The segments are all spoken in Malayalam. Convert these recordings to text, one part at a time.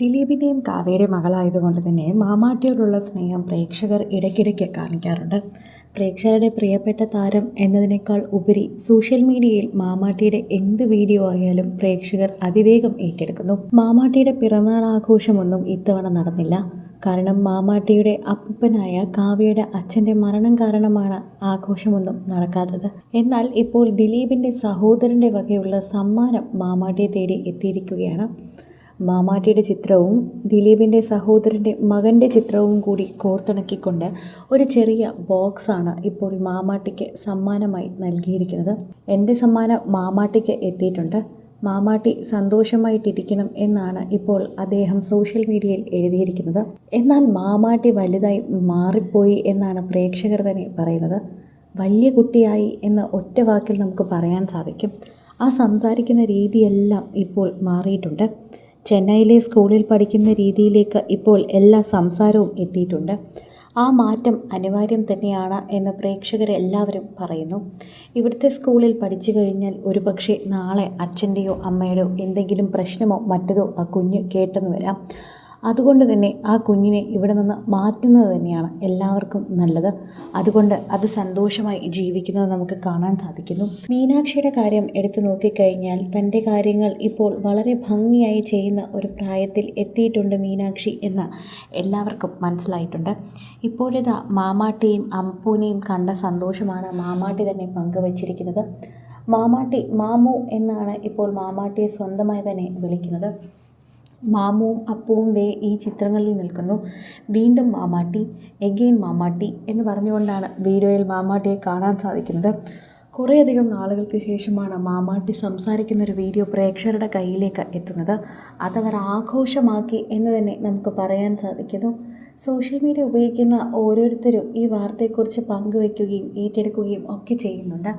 ദിലീപിന്റെയും കാവ്യയുടെ മകളായതുകൊണ്ട് തന്നെ മാമാട്ടിയോടുള്ള സ്നേഹം പ്രേക്ഷകർ ഇടയ്ക്കിടയ്ക്ക് കാണിക്കാറുണ്ട്. പ്രേക്ഷകരുടെ പ്രിയപ്പെട്ട താരം എന്നതിനേക്കാൾ ഉപരി സോഷ്യൽ മീഡിയയിൽ മാമാട്ടിയുടെ എന്ത് വീഡിയോ ആയാലും പ്രേക്ഷകർ അതിവേഗം ഏറ്റെടുക്കുന്നു. മാമാട്ടിയുടെ പിറന്നാൾ ആഘോഷമൊന്നും ഇത്തവണ നടന്നില്ല. കാരണം മാമാട്ടിയുടെ അപ്പൂപ്പനായ കാവ്യയുടെ അച്ഛന്റെ മരണം കാരണമാണ് ആഘോഷമൊന്നും നടക്കാത്തത്. എന്നാൽ ഇപ്പോൾ ദിലീപിന്റെ സഹോദരന്റെ വകയുള്ള സമ്മാനം മാമാട്ടിയെ തേടി എത്തിയിരിക്കുകയാണ്. മാമാട്ടിയുടെ ചിത്രവും ദിലീപിന്റെ സഹോദരന്റെ മകന്റെ ചിത്രവും കൂടി കോർത്തിണക്കിക്കൊണ്ട് ഒരു ചെറിയ ബോക്സാണ് ഇപ്പോൾ മാമാട്ടിക്ക് സമ്മാനമായി നൽകിയിരിക്കുന്നത്. എന്റെ സമ്മാനം മാമാട്ടിക്ക് എത്തിയിട്ടുണ്ട്. മാമാട്ടി സന്തോഷമായിട്ടിരിക്കണം എന്നാണ് ഇപ്പോൾ അദ്ദേഹം സോഷ്യൽ മീഡിയയിൽ എഴുതിയിരിക്കുന്നത്. എന്നാൽ മാമാട്ടി വലുതായി മാറിപ്പോയി എന്നാണ് പ്രേക്ഷകർ തന്നെ പറയുന്നത്. വലിയ കുട്ടിയായി എന്ന ഒറ്റ വാക്കിൽ നമുക്ക് പറയാൻ സാധിക്കും. ആ സംസാരിക്കുന്ന രീതിയെല്ലാം ഇപ്പോൾ മാറിയിട്ടുണ്ട്. ചെന്നൈയിലെ സ്കൂളിൽ പഠിക്കുന്ന രീതിയിലേക്ക് ഇപ്പോൾ എല്ലാ സംസാരവും എത്തിയിട്ടുണ്ട്. ആ മാറ്റം അനിവാര്യം തന്നെയാണ് എന്ന് പ്രേക്ഷകരെല്ലാവരും പറയുന്നു. ഇവിടുത്തെ സ്കൂളിൽ പഠിച്ചു കഴിഞ്ഞാൽ ഒരുപക്ഷെ നാളെ അച്ഛന്റെയോ അമ്മയുടെയോ എന്തെങ്കിലും പ്രശ്നമോ മറ്റതോ ആ കുഞ്ഞ് കേട്ടെന്ന് വരാം. അതുകൊണ്ട് തന്നെ ആ കുഞ്ഞിനെ ഇവിടെ നിന്ന് മാറ്റുന്നത് തന്നെയാണ് എല്ലാവർക്കും നല്ലത്. അതുകൊണ്ട് അത് സന്തോഷമായി ജീവിക്കുന്നത് നമുക്ക് കാണാൻ സാധിക്കുന്നു. മീനാക്ഷിയുടെ കാര്യം എടുത്തു നോക്കിക്കഴിഞ്ഞാൽ തന്റെ കാര്യങ്ങൾ ഇപ്പോൾ വളരെ ഭംഗിയായി ചെയ്യുന്ന ഒരു പ്രായത്തിൽ എത്തിയിട്ടുണ്ട് മീനാക്ഷി എന്ന് എല്ലാവർക്കും മനസ്സിലായിട്ടുണ്ട്. ഇപ്പോഴിതാ മാമാട്ടിയും അമ്പൂനെയും കണ്ട സന്തോഷമാണ് മാമാട്ടി തന്നെ പങ്കുവച്ചിരിക്കുന്നത്. മാമാട്ടി മാമു എന്നാണ് ഇപ്പോൾ മാമാട്ടിയെ സ്വന്തമായി തന്നെ വിളിക്കുന്നത്. മാമുവും അപ്പുവും ദേ ഈ ചിത്രങ്ങളിൽ നിൽക്കുന്നു. വീണ്ടും മാമാട്ടി എഗെയിൻ മാമാട്ടി എന്ന് പറഞ്ഞുകൊണ്ടാണ് വീഡിയോയിൽ മാമാട്ടിയെ കാണാൻ സാധിക്കുന്നത്. കുറേയധികം നാളുകൾക്ക് ശേഷമാണ് മാമാട്ടി സംസാരിക്കുന്ന ഒരു വീഡിയോ പ്രേക്ഷകരുടെ കയ്യിലേക്ക് എത്തുന്നത്. അതവർ ആഘോഷമാക്കി എന്ന് തന്നെ നമുക്ക് പറയാൻ സാധിക്കുന്നു. സോഷ്യൽ മീഡിയ ഉപയോഗിക്കുന്ന ഓരോരുത്തരും ഈ വാർത്തയെക്കുറിച്ച് പങ്കുവയ്ക്കുകയും ഏറ്റെടുക്കുകയും ഒക്കെ ചെയ്യുന്നുണ്ട്.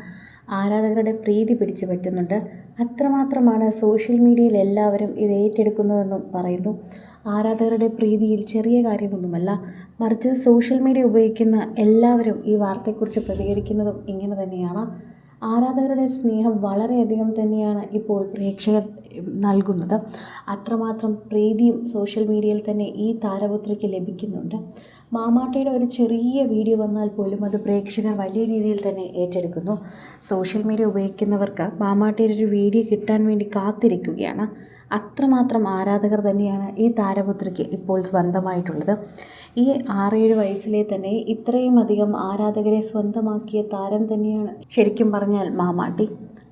ആരാധകരുടെ പ്രീതി പിടിച്ചു പറ്റുന്നുണ്ട്. അത്രമാത്രമാണ് സോഷ്യൽ മീഡിയയിൽ എല്ലാവരും ഇത് ഏറ്റെടുക്കുന്നതെന്നും പറയുന്നു. ആരാധകരുടെ പ്രീതിയിൽ ചെറിയ കാര്യമൊന്നുമല്ല. മറിച്ച് സോഷ്യൽ മീഡിയ ഉപയോഗിക്കുന്ന എല്ലാവരും ഈ വാർത്തയെക്കുറിച്ച് പ്രതികരിക്കുന്നതും ഇങ്ങനെ തന്നെയാണ്. ആരാധകരുടെ സ്നേഹം വളരെയധികം തന്നെയാണ് ഇപ്പോൾ പ്രേക്ഷകർ നൽകുന്നത്. അത്രമാത്രം പ്രീതിയും സോഷ്യൽ മീഡിയയിൽ തന്നെ ഈ താരപുത്രിക്ക് ലഭിക്കുന്നുണ്ട്. മാമാട്ടയുടെ ഒരു ചെറിയ വീഡിയോ വന്നാൽ പോലും അത് പ്രേക്ഷകർ വലിയ രീതിയിൽ തന്നെ ഏറ്റെടുക്കുന്നു. സോഷ്യൽ മീഡിയ ഉപയോഗിക്കുന്നവർക്ക് മാമാട്ടയുടെ ഒരു വീഡിയോ കിട്ടാൻ വേണ്ടി കാത്തിരിക്കുകയാണ്. അത്രമാത്രം ആരാധകർ തന്നെയാണ് ഈ താരപുത്രിക്ക് ഇപ്പോൾ സ്വന്തമായിട്ടുള്ളത്. ഈ ആറേഴ് വയസ്സിലെ തന്നെ ഇത്രയും അധികം ആരാധകരെ സ്വന്തമാക്കിയ താരം തന്നെയാണ്. ശരിക്കും പറഞ്ഞാൽ മാമാട്ടി.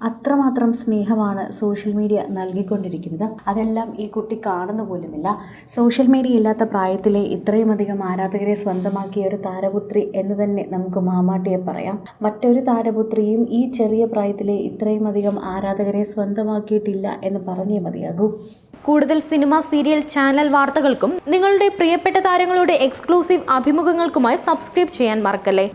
അത്രമാത്രം സ്നേഹമാണ് സോഷ്യൽ മീഡിയ നൽകിക്കൊണ്ടിരിക്കുന്നത്. അതെല്ലാം ഈ കുട്ടി കാണുന്ന പോലുമില്ല. സോഷ്യൽ മീഡിയ ഇല്ലാത്ത പ്രായത്തിലെ ഇത്രയും അധികം ആരാധകരെ സ്വന്തമാക്കിയ ഒരു താരപുത്രി എന്ന് തന്നെ നമുക്ക് മാമാട്ടിയെ പറയാം. മറ്റൊരു താരപുത്രിയും ഈ ചെറിയ പ്രായത്തിലെ ഇത്രയും അധികം ആരാധകരെ സ്വന്തമാക്കിയിട്ടില്ല എന്ന് പറഞ്ഞേ മതിയാകൂ. കൂടുതൽ സിനിമ സീരിയൽ ചാനൽ വാർത്തകൾക്കും നിങ്ങളുടെ പ്രിയപ്പെട്ട താരങ്ങളുടെ എക്സ്ക്ലൂസീവ് അഭിമുഖങ്ങൾക്കുമായി സബ്സ്ക്രൈബ് ചെയ്യാൻ മറക്കല്ലേ?